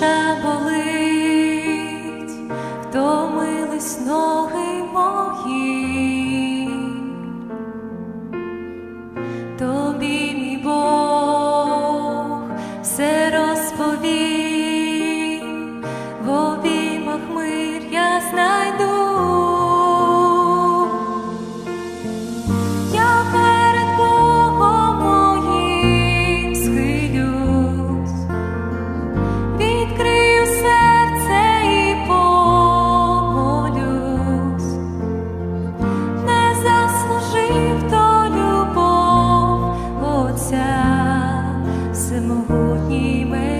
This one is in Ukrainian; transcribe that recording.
душа болить, втомились ноги мої, тобі, мій Бог, все розповім, в обіймах мир я знайду. всемогутній мене.